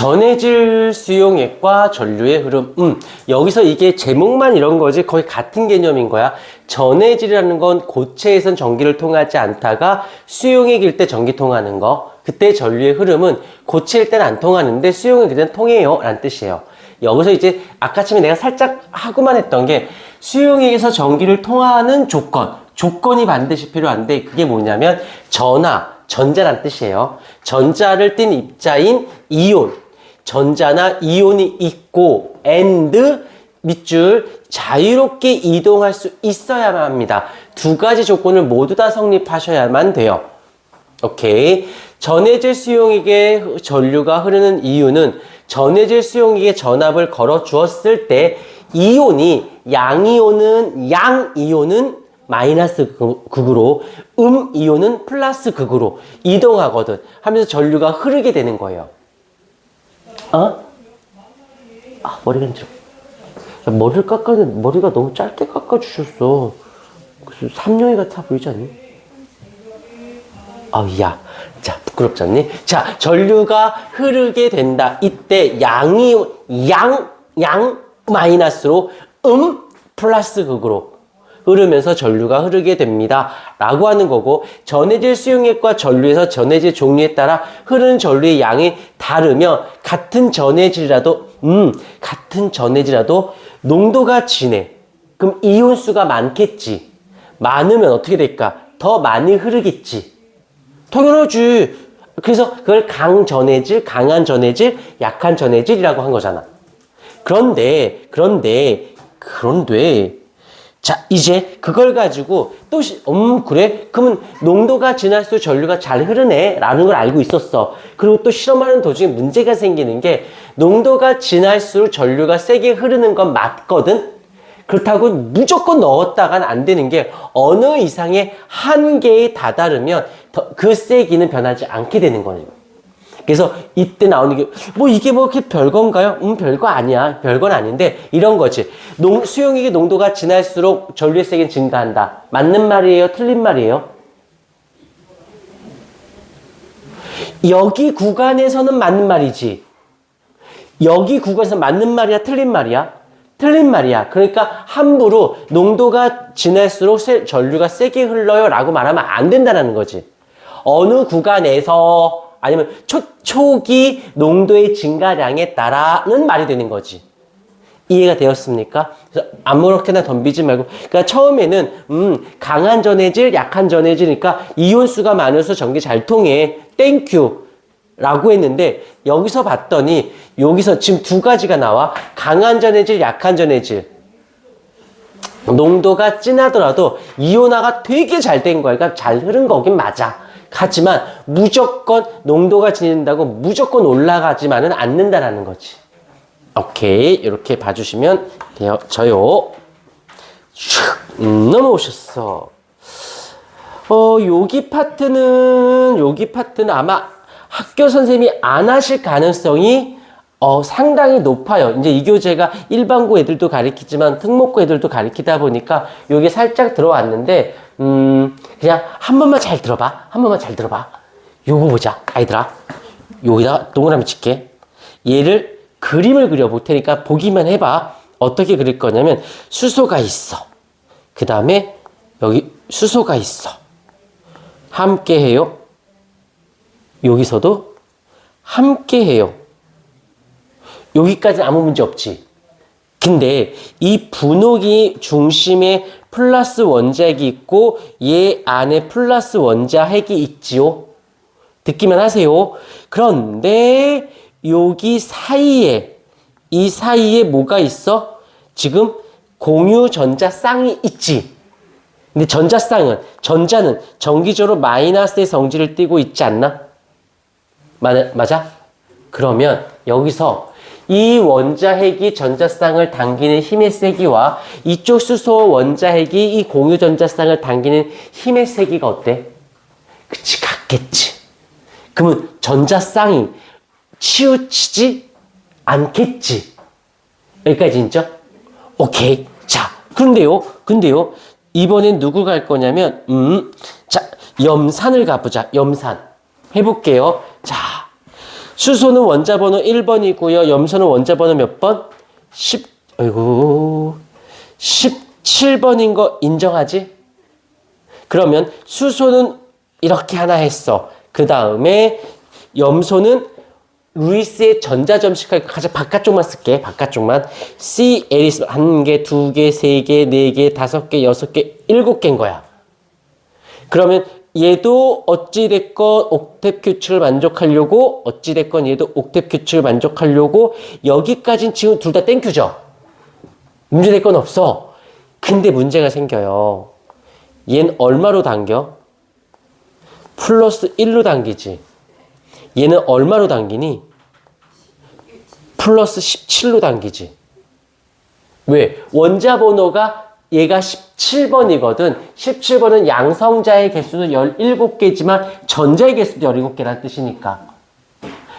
전해질 수용액과 전류의 흐름. 음, 여기서 이게 제목만 이런 거지 거의 같은 개념인 거야. 전해질이라는 건 고체에선 전기를 통하지 않다가 수용액일 때 전기 통하는 거. 그때 전류의 흐름은 고체일 때는 안 통하는데 수용액일 때는 통해요. 라는 뜻이에요. 여기서 이제 아까쯤에 내가 살짝 하고만 했던 게 수용액에서 전기를 통하는 조건. 조건이 반드시 필요한데 그게 뭐냐면 전하, 전자란 뜻이에요. 전자를 띤 입자인 이온. 전자나 이온이 있고 and 밑줄 자유롭게 이동할 수 있어야만 합니다. 두 가지 조건을 모두 다 성립하셔야만 돼요. 오케이. 전해질 수용액에 전류가 흐르는 이유는 전해질 수용액에 전압을 걸어 주었을 때 이온이 양이온은 양이온은 마이너스 극- 극으로 음 이온은 플러스 극으로 이동하거든 하면서 전류가 흐르게 되는 거예요. 어? 아 머리가 힘들어. 야, 머리를 깎았는데 머리가 너무 짧게 깎아주셨어. 그래서 삼룡이 같아 보이지 않니? 아우 야, 자 부끄럽지 않니? 자 전류가 흐르게 된다. 이때 양이 양, 양 마이너스로 음 플러스 극으로 흐르면서 전류가 흐르게 됩니다. 라고 하는 거고 전해질 수용액과 전류에서 전해질 종류에 따라 흐르는 전류의 양이 다르며 같은 전해질이라도 음 같은 전해질이라도 농도가 진해. 그럼 이온수가 많겠지. 많으면 어떻게 될까? 더 많이 흐르겠지. 당연하지. 그래서 그걸 강 전해질, 강한 전해질, 약한 전해질이라고 한 거잖아. 그런데, 그런데, 그런데, 자, 이제 그걸 가지고 또, 시- 음, 그래? 그러면 농도가 진할수록 전류가 잘 흐르네? 라는 걸 알고 있었어. 그리고 또 실험하는 도중에 문제가 생기는 게 농도가 진할수록 전류가 세게 흐르는 건 맞거든? 그렇다고 무조건 넣었다간 안 되는 게 어느 이상의 한계에 다다르면 더- 그 세기는 변하지 않게 되는 거예요. 그래서 이때 나오는 게 뭐 이게 뭐 이렇게 별건가요? 음 별거 아니야. 별건 아닌데 이런 거지. 농, 수용액의 농도가 진할수록 전류의 세기는 증가한다. 맞는 말이에요? 틀린 말이에요? 여기 구간에서는 맞는 말이지. 여기 구간에서 맞는 말이야, 틀린 말이야? 틀린 말이야. 그러니까 함부로 농도가 진할수록 세- 전류가 세게 흘러요 라고 말하면 안 된다는 거지. 어느 구간에서 아니면 초, 초기 농도의 증가량에 따라는 말이 되는 거지. 이해가 되었습니까? 그래서 아무렇게나 덤비지 말고, 그러니까 처음에는 음 강한 전해질, 약한 전해질이니까 이온 수가 많아서 전기 잘 통해, 땡큐 라고 했는데 여기서 봤더니 여기서 지금 두 가지가 나와 강한 전해질, 약한 전해질. 농도가 진하더라도 이온화가 되게 잘 된 거야. 그러니까 잘 흐른 거긴 맞아. 하지만 무조건 농도가 진해진다고 무조건 올라가지만은 않는다라는 거지. 오케이 이렇게 봐주시면 되어져요. 슉 음, 넘어오셨어. 어 여기 파트는 여기 파트는 아마 학교 선생님이 안 하실 가능성이 어, 상당히 높아요. 이제 이 교재가 일반고 애들도 가르치지만 특목고 애들도 가르치다 보니까 여기 살짝 들어왔는데 음 그냥 한 번만 잘 들어봐. 한 번만 잘 들어봐. 요거 보자 아이들아. 여기다 동그라미 칠게. 얘를 그림을 그려볼 테니까 보기만 해봐. 어떻게 그릴 거냐면 수소가 있어. 그 다음에 여기 수소가 있어. 함께 해요. 여기서도 함께 해요. 여기까지 아무 문제 없지. 근데 이 분홍이 중심에 플러스 원자핵이 있고 얘 안에 플러스 원자핵이 있지요. 듣기만 하세요. 그런데 여기 사이에 이 사이에 뭐가 있어? 지금 공유 전자 쌍이 있지. 근데 전자 쌍은 전자는 정기적으로 마이너스의 성질을 띠고 있지 않나? 마, 맞아? 그러면 여기서 이 원자핵이 전자쌍을 당기는 힘의 세기와 이쪽 수소 원자핵이 이 공유 전자쌍을 당기는 힘의 세기가 어때? 그치 같겠지. 그러면 전자쌍이 치우치지 않겠지. 여기까지 인정? 오케이. 자, 그런데요, 근데요, 이번엔 누구 갈 거냐면, 음, 자, 염산을 가보자. 염산. 해볼게요. 자, 수소는 원자 번호 1번이고요. 염소는 원자 번호 몇 번? 10, 아이고, 17번인 거 인정하지? 그러면 수소는 이렇게 하나 했어. 그 다음에 염소는 루이스의 전자점식 가장 바깥쪽만 쓸게. 바깥쪽만. C, L 한 개, 두 개, 세 개, 네 개, 다섯 개, 여섯 개, 일곱 개인 거야. 그러면 얘도 어찌됐건 옥텟 규칙을 만족하려고 어찌됐건 얘도 옥텟 규칙을 만족하려고 여기까진 지금 둘 다 땡큐죠. 문제될 건 없어. 근데 문제가 생겨요. 얘는 얼마로 당겨? 플러스 1로 당기지. 얘는 얼마로 당기니? 플러스 17로 당기지. 왜? 원자 번호가 얘가 17번이거든. 17번은 양성자의 개수는 17개지만 전자의 개수도 17개라는 뜻이니까.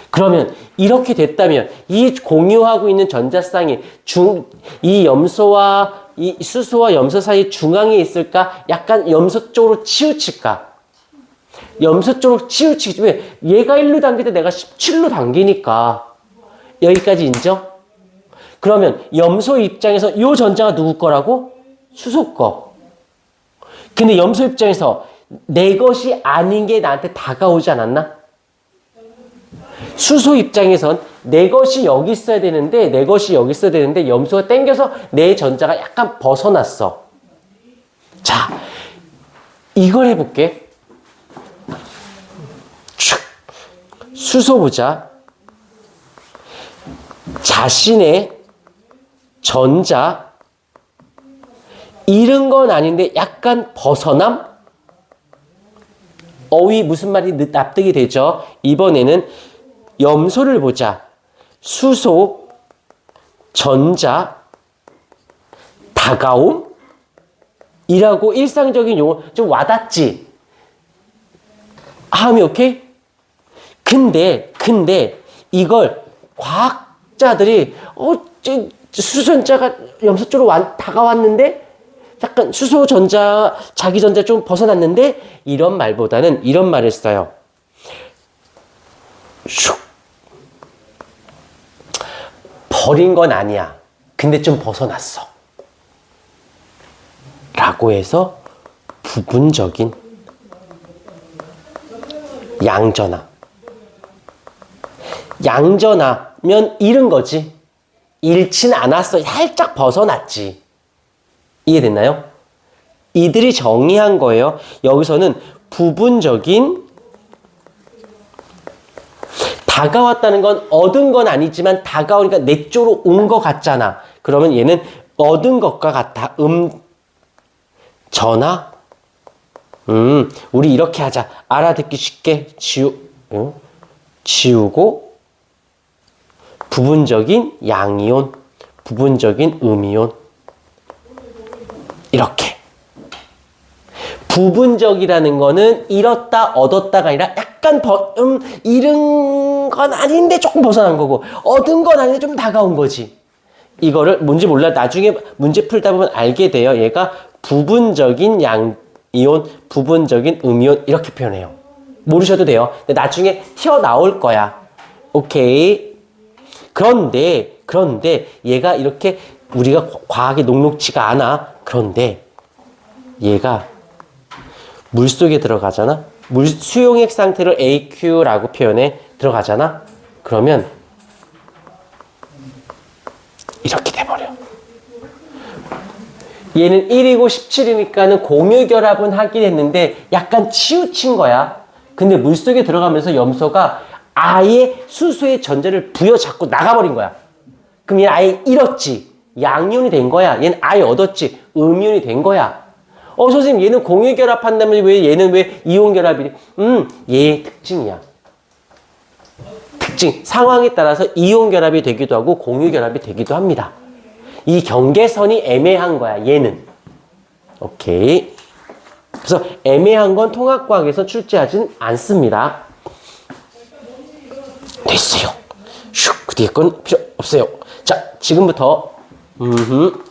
그러면 이렇게 됐다면 이 공유하고 있는 전자쌍이 중, 이 염소와 이 수소와 염소 사이 중앙에 있을까? 약간 염소 쪽으로 치우칠까? 염소 쪽으로 치우치기. 왜? 얘가 1로 당길 때 내가 17로 당기니까. 여기까지 인정? 그러면 염소 입장에서 이 전자가 누구 거라고? 수소 거. 근데 염소 입장에서 내 것이 아닌 게 나한테 다가오지 않았나? 수소 입장에선 내 것이 여기 있어야 되는데 내 것이 여기 있어야 되는데 염소가 땡겨서 내 전자가 약간 벗어났어. 자, 이걸 해볼게. 슉. 수소 보자. 자신의 전자 잃은 건 아닌데 약간 벗어남? 어휘 무슨 말이 납득이 되죠? 이번에는 염소를 보자. 수소, 전자, 다가옴? 이라고 일상적인 용어 좀 와닿지? 함이 오케이? 근데, 근데 이걸 과학자들이 어, 저, 수전자가 염소 쪽으로 완, 다가왔는데 약간 수소 전자, 자기 전자 좀 벗어났는데 이런 말보다는 이런 말을 써요. 슉. 버린 건 아니야. 근데 좀 벗어났어. 라고 해서 부분적인 양전화. 양전화면 잃은 거지. 잃진 않았어. 살짝 벗어났지. 이해됐나요? 이들이 정의한 거예요. 여기서는 부분적인 다가왔다는 건 얻은 건 아니지만 다가오니까 내 쪽으로 온 것 같잖아. 그러면 얘는 얻은 것과 같아. 음, 전화? 음, 우리 이렇게 하자. 알아듣기 쉽게 지우, 응? 지우고 부분적인 양이온, 부분적인 음이온. 이렇게. 부분적이라는 거는 잃었다, 얻었다가 아니라 약간 버, 음, 잃은 건 아닌데 조금 벗어난 거고, 얻은 건 아닌데 좀 다가온 거지. 이거를 뭔지 몰라. 나중에 문제 풀다 보면 알게 돼요. 얘가 부분적인 양 이온, 부분적인 음이온 이렇게 표현해요. 모르셔도 돼요. 근데 나중에 튀어나올 거야. 오케이. 그런데, 그런데 얘가 이렇게 우리가 과학에 녹록치가 않아. 그런데 얘가 물 속에 들어가잖아. 물 수용액 상태를 AQ라고 표현해 들어가잖아. 그러면 이렇게 돼 버려. 얘는 1이고 17이니까는 공유 결합은 하긴 했는데 약간 치우친 거야. 근데 물 속에 들어가면서 염소가 아예 수소의 전자를 부여잡고 나가버린 거야. 그럼 얘는 아예 잃었지. 양이온이 된 거야. 얘는 아예 얻었지. 음이온이 된 거야. 어, 선생님, 얘는 공유 결합한다면 왜 얘는 왜 이온 결합이니? 음, 얘의 특징이야. 특징. 상황에 따라서 이온 결합이 되기도 하고 공유 결합이 되기도 합니다. 이 경계선이 애매한 거야, 얘는. 오케이. 그래서 애매한 건 통합과학에서 출제하진 않습니다. 됐어요. 슉, 그 뒤에 건 필요 없어요. 자, 지금부터, 음흠.